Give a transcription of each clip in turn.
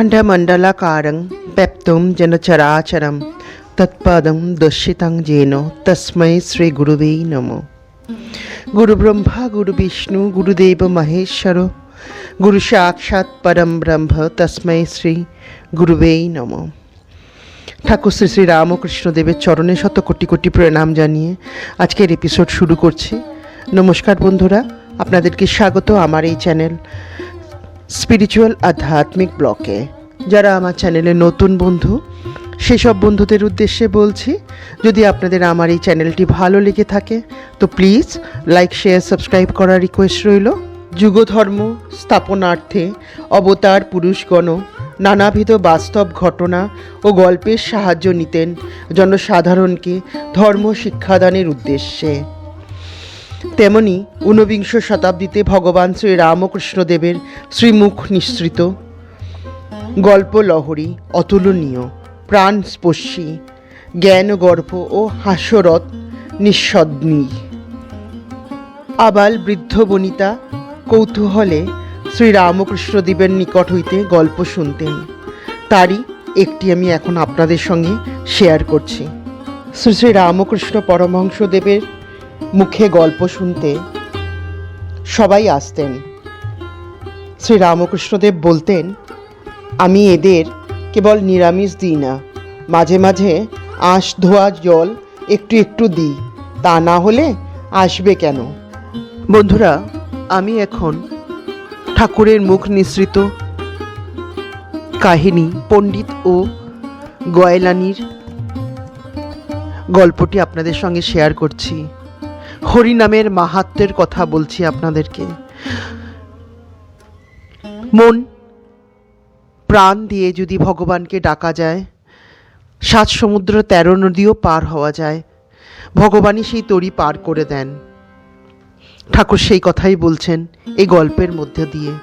अखण्डमण्डलाकारं व्याप्तं जेन चराचरं तत्पदं दर्शितं येन तस्मै श्रीगुरुवे नमः गुरुब्रह्मा गुरुविष्णु गुरुदेव महेश्वर গুরু সাক্ষাৎ পরম ব্রহ্ম তস্মৈ শ্রী গুরুবেই নম ঠাকুর শ্রী শ্রী রামকৃষ্ণদেবের চরণে শত কোটি কোটি প্রণাম জানিয়ে আজকের এপিসোড শুরু করছি নমস্কার বন্ধুরা আপনাদেরকে স্বাগত আমার এই চ্যানেল স্পিরিচুয়াল আধ্যাত্মিক ব্লকে যারা আমার চ্যানেলে নতুন বন্ধু, সেসব বন্ধুদের উদ্দেশ্যে বলছি, যদি আপনাদের আমার এই চ্যানেলটি ভালো লেগে থাকে, তো প্লিজ লাইক শেয়ার সাবস্ক্রাইব করার রিকোয়েস্ট রইল। যুগধর্ম স্থাপনার্থে অবতার পুরুষগণ নানাবিধ বাস্তব ঘটনা ও গল্পের সাহায্য নিতেন জনসাধারণকে ধর্ম শিক্ষাদানের উদ্দেশ্যে। তেমনি ঊনবিংশ শতাব্দীতে ভগবান শ্রী রামকৃষ্ণদেবের শ্রীমুখ নিঃসৃত। গল্প লহরী, অতুলনীয়, প্রাণস্পর্শী, জ্ঞানগর্ভ ও হাস্যরথ নিঃসদ্নী আবাল বৃদ্ধ বনিতা কৌতূহলে শ্রী রামকৃষ্ণদেবের নিকট হইতে গল্প শুনতেন। তারই একটি আমি এখন আপনাদের সঙ্গে শেয়ার করছি। শ্রী শ্রী রামকৃষ্ণ পরমহংসদেবের মুখে গল্প শুনতে সবাই আসতেন। শ্রী রামকৃষ্ণদেব বলতেন, আমি এদের কেবল নিরামিষ দিই না, মাঝে মাঝে আঁশ ধোয়া জল একটু একটু দিই, তা না হলে আসবে কেন? বন্ধুরা, আমি এখন ঠাকুরের মুখ নিঃসৃত কাহিনী, পণ্ডিত ও গয়লানির গল্পটি আপনাদের সঙ্গে শেয়ার করছি। হরিনামের মাহাত্মের কথা বলছি আপনাদেরকে। মন, প্রাণ দিয়ে যদি ভগবানকে ডাকা যায়, সাত সমুদ্র তেরো নদীও পার হওয়া যায়, ভগবানই সেই তরি পার করে দেন। ঠাকুর সেই কথাই বলছেন এই গল্পের মধ্যে দিয়ে।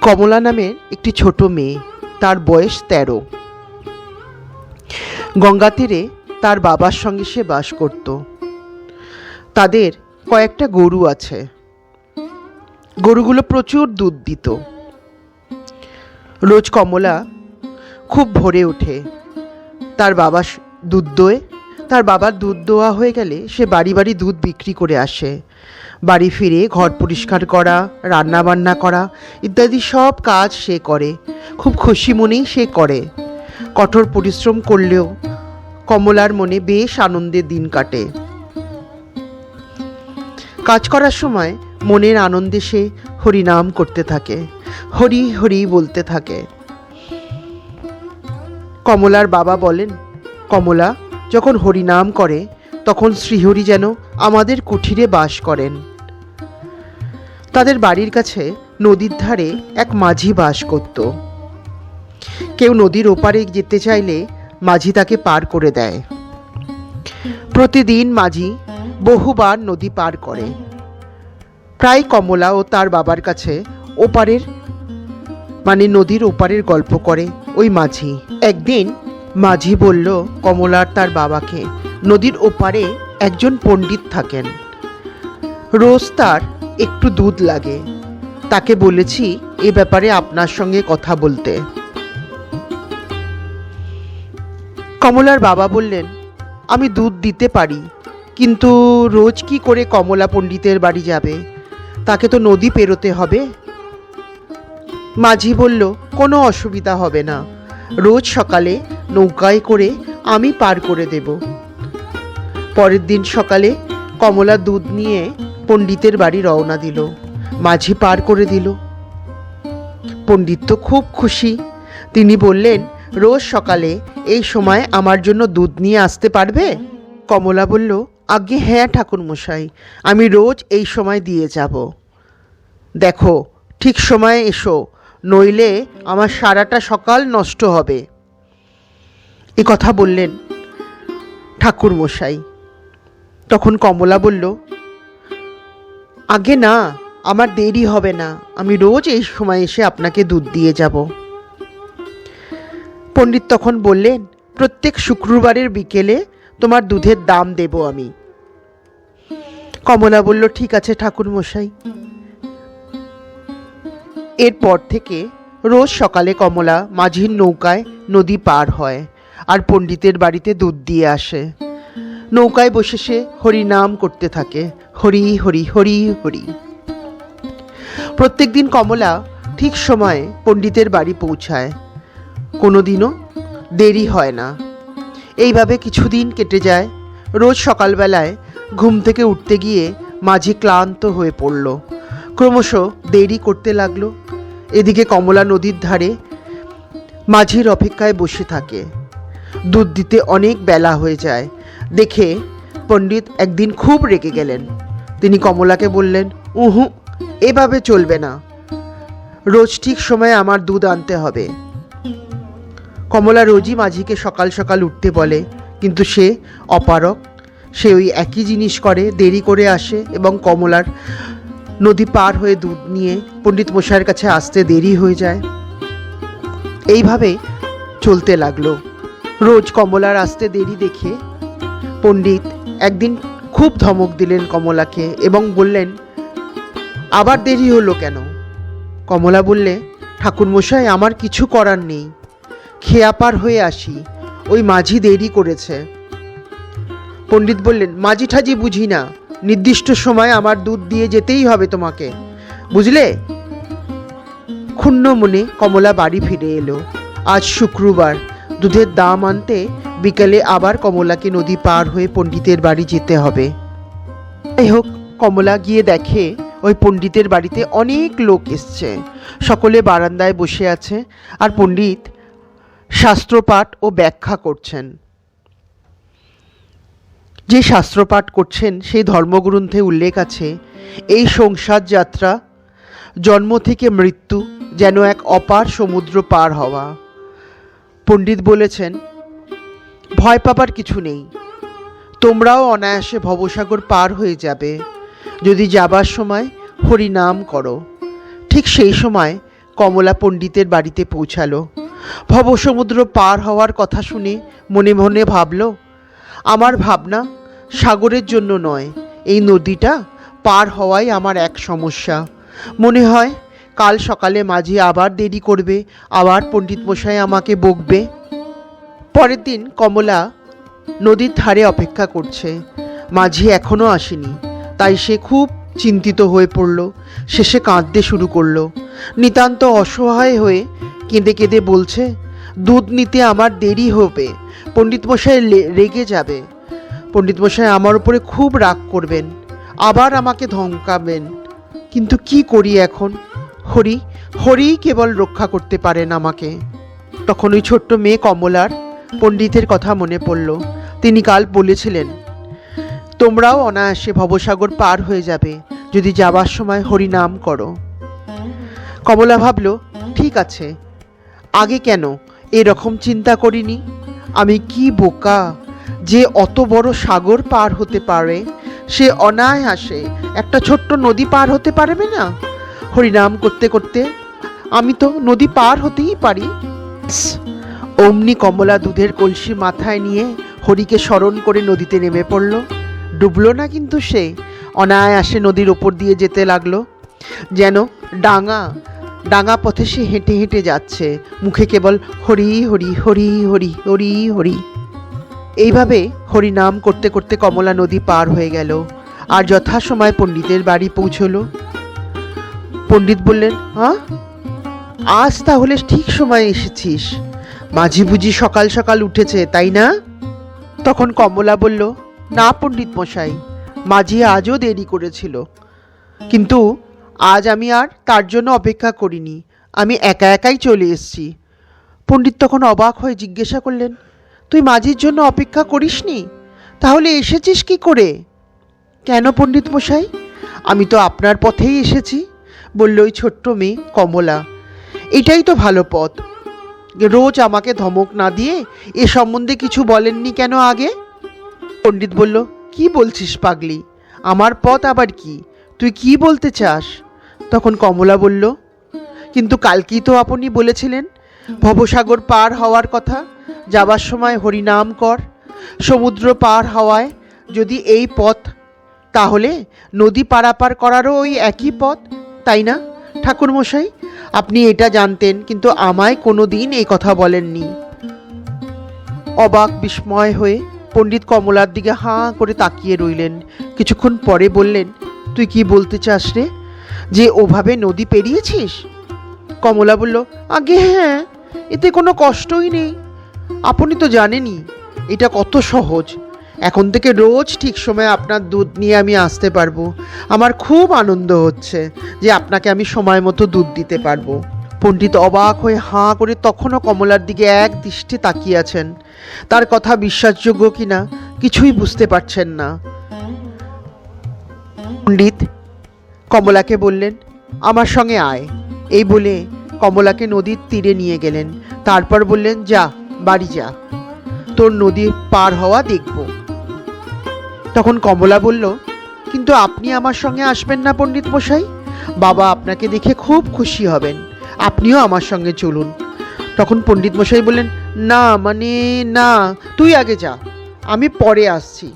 কমলা নামের একটি ছোট মেয়ে, তার বয়স তেরো। গঙ্গা তীরে তার বাবার সঙ্গে সে বাস করত। তাদের কয়েকটা গরু আছে। গরুগুলো প্রচুর দুধ দিত। রোজ কমলা খুব ভরে ওঠে। তার বাবা দুধ দোয়। তার বাবার দুধ দোয়া হয়ে গেলে সে বাড়ি বাড়ি দুধ বিক্রি করে আসে। বাড়ি ফিরে ঘর পরিষ্কার করা, রান্না বান্না করা ইত্যাদি সব কাজ সে করে। খুব খুশি মনেই সে করে। কঠোর পরিশ্রম করলেও কমলার মনে বেশ আনন্দের দিন কাটে। কাজ করার সময় মনের আনন্দে সে হরিনাম করতে থাকে, হরি হরি বলতে থাকে। কমলার বাবা বলেন, কমলা, যখন হরিনাম করে, তখন শ্রীহরি যেন আমাদের কুঠিরে বাস করেন। তাদের বাড়ির কাছে নদীর ধারে এক মাঝি বাস করত। কেউ নদীর ওপারে যেতে চাইলে মাঝি তাকে পার করে দেয়। প্রতিদিন মাঝি বহুবার নদী পার করে। প্রায় কমলা ও তার বাবার কাছে ওপারের মানে নদীর ওপারের গল্প করে ওই মাঝি। একদিন মাঝি বলল কমলার তার বাবাকে, নদীর ওপারে একজন পণ্ডিত থাকেন। রোজ তার একটু দুধ লাগে। তাকে বলেছি, এ ব্যাপারে আপনার সঙ্গে কথা বলতে। কমলার বাবা বললেন, আমি দুধ দিতে পারি, কিন্তু রোজ কি করে কমলা পণ্ডিতের বাড়ি যাবে? তাকে তো নদী পেরোতে হবে। মাঝি বলল, কোনো অসুবিধা হবে না। রোজ সকালে নৌকায় করে আমি পার করে দেব। পরের দিন সকালে কমলা দুধ নিয়ে পণ্ডিতের বাড়ি রওনা দিল। মাঝি পার করে দিল। পণ্ডিত তো খুব খুশি। তিনি বললেন রোজ সকালে এই সময় আমার জন্য দুধ নিয়ে আসতে পারবে? কমলা বলল আগে হ্যাঁ ঠাকুর মশাই আমি রোজ এই সময় দিয়ে যাব। দেখো, ঠিক সময়ে এসো, নইলে আমার সারাটা সকাল নষ্ট হবে। এ কথা বললেন ঠাকুর মশাই তখন কমলা বলল আগে না, আমার দেরি হবে না, আমি রোজ এই সময় এসে আপনাকে দুধ দিয়ে যাব। পণ্ডিত তখন বললেন, প্রত্যেক শুক্রবারের বিকেলে তোমার দুধের দাম দেব আমি। কমলা বলল, ঠিক আছে ঠাকুর মশাই। এরপর থেকে রোজ সকালে কমলা মাঝির নৌকায় নদী পার হয় আর পণ্ডিতের বাড়িতে দুধ দিয়ে আসে। নৌকায় বসে সে হরি নাম করতে থাকে, হরি হরি হরি হরি। প্রত্যেকদিন কমলা ঠিক সময়ে পণ্ডিতের বাড়ি পৌঁছায়। কোনোদিনও দেরি হয় না। এইভাবে কিছুদিন কেটে যায়, রোজ সকালবেলায় ঘুম থেকে উঠতে গিয়ে মাঝি ক্লান্ত হয়ে পড়ল। ক্রমশ দেরি করতে লাগল। এদিকে কমলা নদীর ধারে মাঝির অপেক্ষায় বসে থাকে। দুধ দিতে অনেক বেলা হয়ে যায়। দেখে পণ্ডিত একদিন খুব রেগে গেলেন। তিনি কমলাকে বললেন, উহু, এভাবে চলবে না। রোজ ঠিক সময়ে আমার দুধ আনতে হবে। কমলা রোজই মাঝিকে সকাল সকাল উঠতে বলে, কিন্তু সে অপারক সে ওই একই জিনিস করে, দেরি করে আসে এবং কমলার নদী পার হয়ে দুধ নিয়ে পণ্ডিত মশাইয়ের কাছে আসতে দেরি হয়ে যায়। এইভাবে চলতে লাগল। রোজ কমলার আসতে দেরি দেখে পণ্ডিত একদিন খুব ধমক দিলেন কমলাকে এবং বললেন, আবার দেরি হলো কেন? কমলা বললে, ঠাকুরমশাই, আমার কিছু করার নেই। খেয়া পার হয়ে আসি। ওই মাঝি দেরি করেছে। পণ্ডিত বললেন, মাঝি ঠাজি বুঝি না। নির্দিষ্ট সময় আমার দুধ দিয়ে যেতেই হবে তোমাকে। বুঝলে? ক্ষুণ্ণ মনে কমলা বাড়ি ফিরে এলো। আজ শুক্রবার। দুধের দাম আনতে বিকেলে আবার কমলাকে নদী পার হয়ে পণ্ডিতের বাড়ি যেতে হবে। যাই হোক, কমলা গিয়ে দেখে ওই পণ্ডিতের বাড়িতে অনেক লোক এসছে। সকলে বারান্দায় বসে আছে। আর পণ্ডিত শাস্ত্রপাঠ ও ব্যাখ্যা করছেন। যে শাস্ত্রপাঠ করছেন, সেই ধর্মগ্রন্থে উল্লেখ আছে, এই সংসার যাত্রা, জন্ম থেকে মৃত্যু, যেন এক অপার সমুদ্র পার হওয়া। পণ্ডিত বলেছেন, ভয় পাবার কিছু নেই। তোমরাও অনায়াসে ভবসাগর পার হয়ে যাবে। যদি যাবার সময় হরি নাম করো, ঠিক সেই সময় কমলা পণ্ডিতের বাড়িতে পৌঁছালো। ভবসমুদ্র পার হওয়ার কথা শুনে মনে মনে ভাবলো, আমার ভাবনা সাগরের জন্য নয়, এই নদীটা পার হওয়াই আমার এক সমস্যা। মনে হয় কাল সকালে মাঝি আবার দেরি করবে, আবার পণ্ডিত মশাই আমাকে বকবে। পরের দিন কমলা নদীর ধারে অপেক্ষা করছে। মাঝি এখনও আসেনি, তাই সে খুব চিন্তিত হয়ে পড়ল। শেষে কাঁদতে শুরু করল। নিতান্ত অসহায় হয়ে কেঁদে কেঁদে বলছে, দুধ নিতে আমার দেরি হবে। পণ্ডিত মশাই রেগে যাবে। পণ্ডিত মশাই আমার উপরে খুব রাগ করবেন। আবার আমাকে ধমকাবেন। কিন্তু কি করি এখন? হরি হরিই কেবল রক্ষা করতে পারেন আমাকে। তখন ওই ছোট্ট মেয়ে কমলার পণ্ডিতের কথা মনে পড়ল। তিনি কাল বলেছিলেন, তোমরাও অনায়াসে ভবসাগর পার হয়ে যাবে। যদি যাবার সময় হরি নাম করো। কমলা ভাবল, ঠিক আছে। আগে কেন এরকম চিন্তা করিনি? আমি কি বোকা যে অত বড় সাগর পার হতে পারে? সে অনায়াসে একটা ছোট্ট নদী পার হতে পারবে না? হরিনাম করতে করতে আমি তো নদী পার হতেই পারি। অমনি কমলা দুধের কলসি মাথায় নিয়ে হরিকে স্মরণ করে নদীতে নেমে পড়ল। ডুবলো না কিন্তু সে? অনায়াসে নদীর ওপর দিয়ে যেতে লাগল। যেন ডাঙা ডাঙা পথে সে হেঁটে হেঁটে যাচ্ছে। মুখে কেবল হরি হরি হরি হরি হরি হরি। এইভাবে হরি নাম করতে করতে কমলা নদী পার হয়ে গেল। আর যথাসময় পণ্ডিতের বাড়ি পৌঁছলো। পণ্ডিত বললেন হ্যাঁ আজ তাহলে ঠিক সময় এসেছিস। মাঝি বুঝি সকাল সকাল উঠেছে, তাই না? তখন কমলা বলল, না পণ্ডিত মশাই, মাঝি আজও দেরি করেছিল। কিন্তু আজ আমি আর তার জন্য অপেক্ষা করিনি। আমি একা একাই চলে এসেছি। পণ্ডিত তখন অবাক হয়ে জিজ্ঞাসা করলেন, তুই মাঝির জন্য অপেক্ষা করিসনি? তাহলে এসেছিস কি করে? কেন পণ্ডিত মশাই? আমি তো আপনার পথেই এসেছি, বলল ওই ছোট্ট মেয়ে কমলা। এটাই তো ভালো পথ। রোজ আমাকে ধমক না দিয়ে এ সম্বন্ধে কিছু বলেননি কেন আগে? পণ্ডিত বলল, কি বলছিস পাগলি? আমার পথ আবার কি? তুই কি বলতে চাস? তখন কমলা বলল, কিন্তু কালকেই তো আপনি বলেছিলেন, ভবসাগর পার হওয়ার কথা, যাবার সময় হরিনাম কর। সমুদ্র পার হওয়ায় যদি এই পথ, তাহলে নদী পারাপার করারও ওই একই পথ, তাই না, ঠাকুরমশাই? আপনি এটা জানতেন, কিন্তু আমায় কোনো দিন এই কথা বলেননি। অবাক বিস্ময় হয়ে পণ্ডিত কমলার দিকে হাঁ করে তাকিয়ে রইলেন। কিছুক্ষণ পরে বললেন তুই কি বলতে চাস রে? যে ওভাবে নদী পেরিয়েছিস? কমলা বলল, আগে হ্যাঁ এতে কোনো কষ্টই নেই। আপনি তো জানেনই, এটা কত সহজ। এখন থেকে রোজ ঠিক সময় আপনার দুধ নিয়ে আমি আসতে পারব। আমার খুব আনন্দ হচ্ছে যে আপনাকে আমি সময় মতো দুধ দিতে পারব। পণ্ডিত অবাক হয়ে হাঁ করে তখনও কমলার দিকে এক দৃষ্টি তাকিয়ে আছেন। তার কথা বিশ্বাসযোগ্য কিনা কিছুই বুঝতে পারছেন না। পণ্ডিত। কমলাকে বললেন, আমার সঙ্গে আয়। এই বলে কমলাকে নদীর তীরে নিয়ে গেলেন। তারপর বললেন, যা, বাড়ি যা। তোর নদী পার হওয়া দেখব। তখন কমলা বলল, কিন্তু আপনি আমার সঙ্গে আসবেন না পণ্ডিত মশাই? বাবা আপনাকে দেখে খুব খুশি হবেন। আপনিও আমার সঙ্গে চলুন। তখন পণ্ডিত মশাই বললেন, না মানে না, তুই আগে যা। আমি পরে আসছি।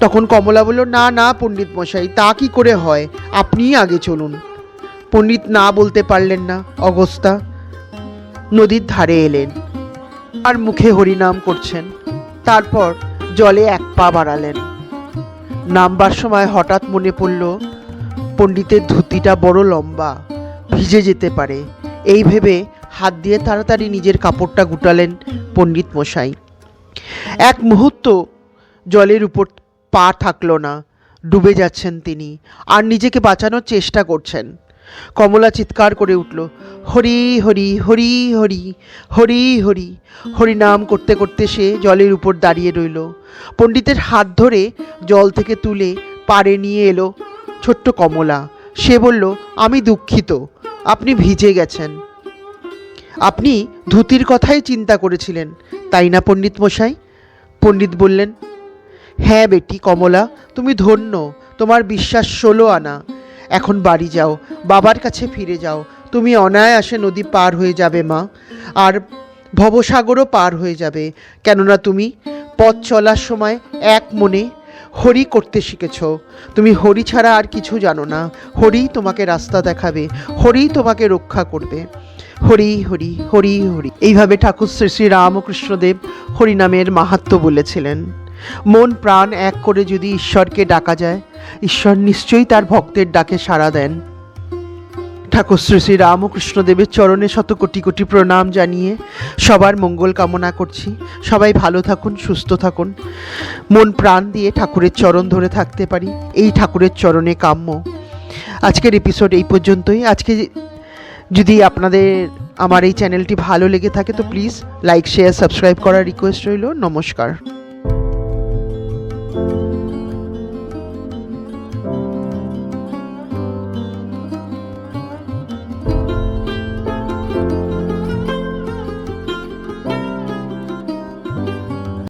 তখন কমলা বলল, না না, পণ্ডিত মশাই, তা কি করে হয়? আপনিই আগে চলুন। পণ্ডিত না বলতে পারলেন না অগস্তা নদীর ধারে এলেন আর মুখে হরিনাম করছেন। তারপর জলে এক পা বাড়ালেন। নামবার সময় হঠাৎ মনে পড়ল, পণ্ডিতের ধুতিটা বড় লম্বা, ভিজে যেতে পারে। এই ভেবে হাত দিয়ে তাড়াতাড়ি নিজের কাপড়টা গুটালেন পণ্ডিত মশাই। এক মুহূর্ত জলের উপর পা থাকল না, ডুবে যাচ্ছেন তিনি, আর নিজেকে বাঁচানোর চেষ্টা করছেন। কমলা চিৎকার করে উঠল, হরি হরি হরি হরি হরি হরি। হরি নাম করতে করতে সে জলের উপর দাঁড়িয়ে রইল। পণ্ডিতের হাত ধরে জল থেকে তুলে পাড়ে নিয়ে এলো ছোট্ট কমলা। সে বলল, আমি দুঃখিত, আপনি ভিজে গেছেন। আপনি ধুতির কথাই চিন্তা করেছিলেন, তাই না পণ্ডিত মশাই পণ্ডিত বললেন হ্যাঁ বেটি কমলা, তুমি ধন্য, তোমার বিশ্বাস ষোলো আনা। এখন বাড়ি যাও, বাবার কাছে ফিরে যাও, তুমি অনায়াসে নদী পার হয়ে যাবে মা, আর ভবসাগরও পার হয়ে যাবে। কেননা তুমি পথ চলার সময় এক মনে হরি করতে শিখেছ। তুমি হরি ছাড়া আর কিছু জানো না, হরি তোমাকে রাস্তা দেখাবে, হরি তোমাকে রক্ষা করবে। হরি হরি হরি হরি। এইভাবে ঠাকুর শ্রী শ্রী রামকৃষ্ণদেব হরিনামের মাহাত্ম্য বলেছিলেন। মন প্রাণ এক করে যদি ঈশ্বরকে ডাকা যায়, ঈশ্বর নিশ্চয়ই তার ভক্তের ডাকে সাড়া দেন। ঠাকুর শ্রী শ্রী রামকৃষ্ণদেবের চরণে শত কোটি কোটি প্রণাম জানিয়ে সবার মঙ্গল কামনা করছি। সবাই ভালো থাকুন, সুস্থ থাকুন। মন প্রাণ দিয়ে ঠাকুরের চরণ ধরে থাকতে পারি। এই ঠাকুরের চরণে কাম্য। আজকের এপিসোড এই পর্যন্তই। আজকে যদি আপনাদের, আমার এই চ্যানেলটি ভালো লেগে থাকে, তো প্লিজ লাইক শেয়ার সাবস্ক্রাইব করার রিকোয়েস্ট রইল। নমস্কার।